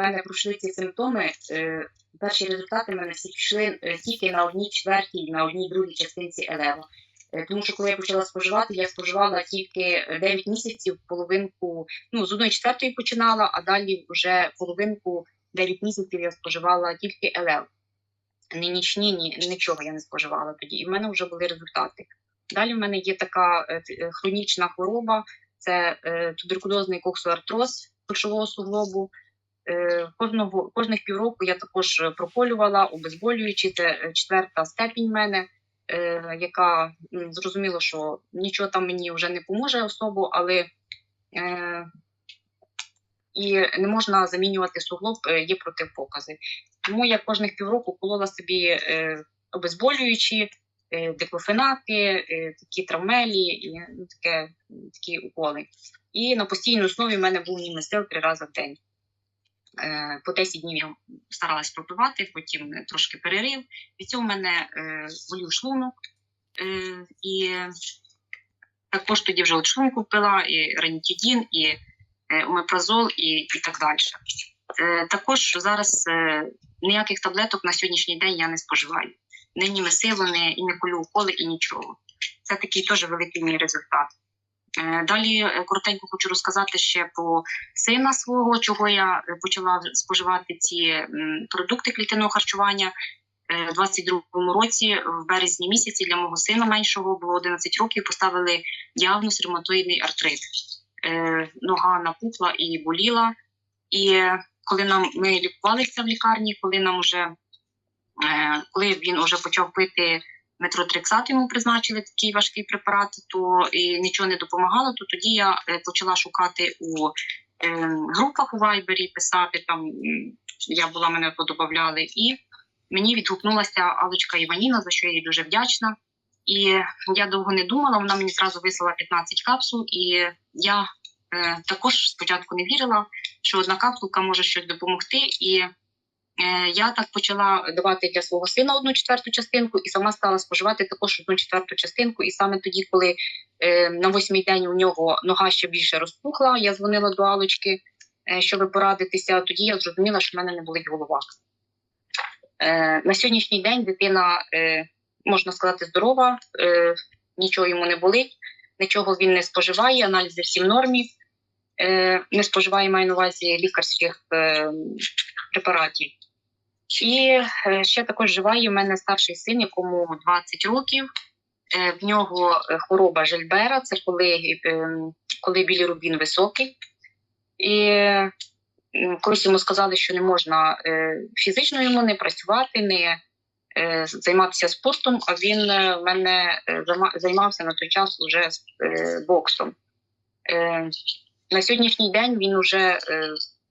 мене пройшли ці симптоми, е, перші результати в мене всі пішли е, тільки на одній четвертій, на одній другій частинці елева. Е, Тому що коли я почала споживати, я споживала тільки 9 місяців, половинку, ну з одної четвертої починала, а далі вже половинку 9 місяців я споживала тільки елев. Ні нічні, ні нічого я не споживала тоді. І в мене вже були результати. Далі в мене є така хронічна хвороба, це туберкульозний коксоартроз кульшового суглобу. Е, кожного кожних півроку я також е, проколювала обезболюючи. Це е, четверта степінь мене, яка зрозуміло, що нічого там мені вже не поможе особо, але і не можна замінювати суглоб, є протипокази. Тому я кожних півроку колола собі обезболюючі, диклофенати, такі травмелі, і, ну, таке, такі уколи. І на постійній основі в мене був німесил три рази в день. Е, По 10 днів я старалась пропивати, потім трошки перерив. Від цього в мене е, болів шлунок. Е, і також тоді вже от шлунку пила, і ранітідін, і омепразол, і, і так далі. Також зараз ніяких таблеток на сьогоднішній день я не споживаю. Нині месило, не, і не колю уколи, і нічого. Це такий теж великий мій результат. Е, Далі е, коротенько хочу розказати ще про сина свого, чого я е, почала споживати ці продукти клітинного харчування. У 22-му році, в березні місяці, для мого сина меншого було 11 років. Поставили діагноз ревматоїдний артрит. Нога напухла і боліла. І коли нам ми лікувалися в лікарні, коли нам вже коли він вже почав пити метротрексат, йому призначили такий важкий препарат, то і нічого не допомагало. То тоді я е, почала шукати у е, групах у Вайбері, писати там. Я була мене подобавляли, і мені відгукнулася Алочка Іваніна, за що я їй дуже вдячна. І я довго не думала. Вона мені зразу вислала 15 капсул, і я е, також спочатку не вірила, що одна капсулка може щось допомогти. І е, я так почала давати для свого сина одну четверту частинку, і сама стала споживати також одну четверту частинку. І саме тоді, коли е, на восьмий день у нього нога ще більше розпухла, я дзвонила до Алочки, е, щоб порадитися. Тоді я зрозуміла, що в мене не болить голова. Е, на сьогоднішній день дитина, е, можна сказати, здорова, е, нічого йому не болить, нічого він не споживає, аналізи всі в нормі. Е, не споживає, маю на увазі лікарських е, препаратів. І е, ще також живає в мене старший син, якому 20 років. Е, в нього е, хвороба Жильбера, це коли, коли білірубін високий. І колись йому сказали, що не можна фізично йому не працювати, не займатися спортом, а він в мене займався на той час уже е, боксом. На сьогоднішній день він вже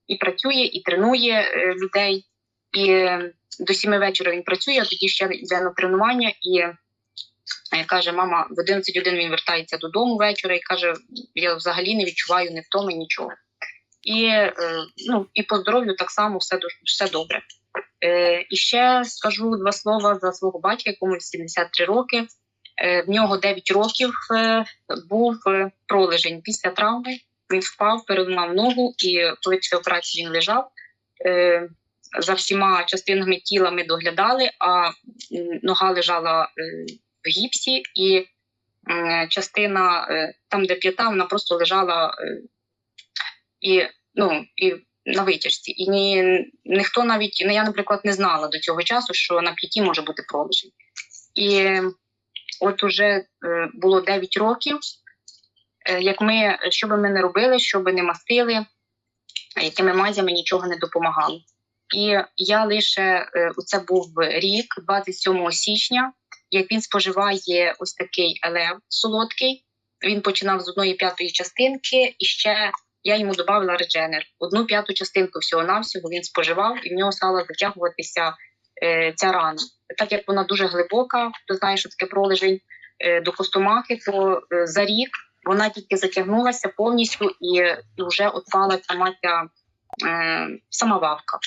і працює, і тренує людей. І до сіми вечора він працює, а тоді ще йде на тренування і е, каже: мама, в 11 годин він вертається додому вечора і каже: я взагалі не відчуваю ні втоми, нічого. І, е, ну, і по здоров'ю так само все, все добре. Е, і ще скажу два слова за свого батька, якому 73 роки. В нього 9 років був пролежень після травми. Він впав, переламав ногу, і коли після операції він лежав. За всіма частинами тіла ми доглядали, а нога лежала е, в гіпсі, і частина е, там, де п'ята, вона просто лежала е, і, ну, і на витяжці. І ні, ніхто навіть, ну, я, наприклад, не знала до цього часу, що на п'яті може бути пролежень. І от уже було 9 років, як ми, що би ми не робили, що би не мастили, якими мазями нічого не допомагало. І я лише е, це був рік, 27 січня, як він споживає ось такий елев солодкий. Він починав з одної п'ятої частинки, і ще я йому додавала редженер. Одну п'яту частинку всього навсього він споживав, і в нього стала затягуватися е, ця рана. Так як вона дуже глибока, хто знає, що таке пролежень е, до костомахи, то е, за рік вона тільки затягнулася повністю і, і вже отпала сама ця е, сама вавка.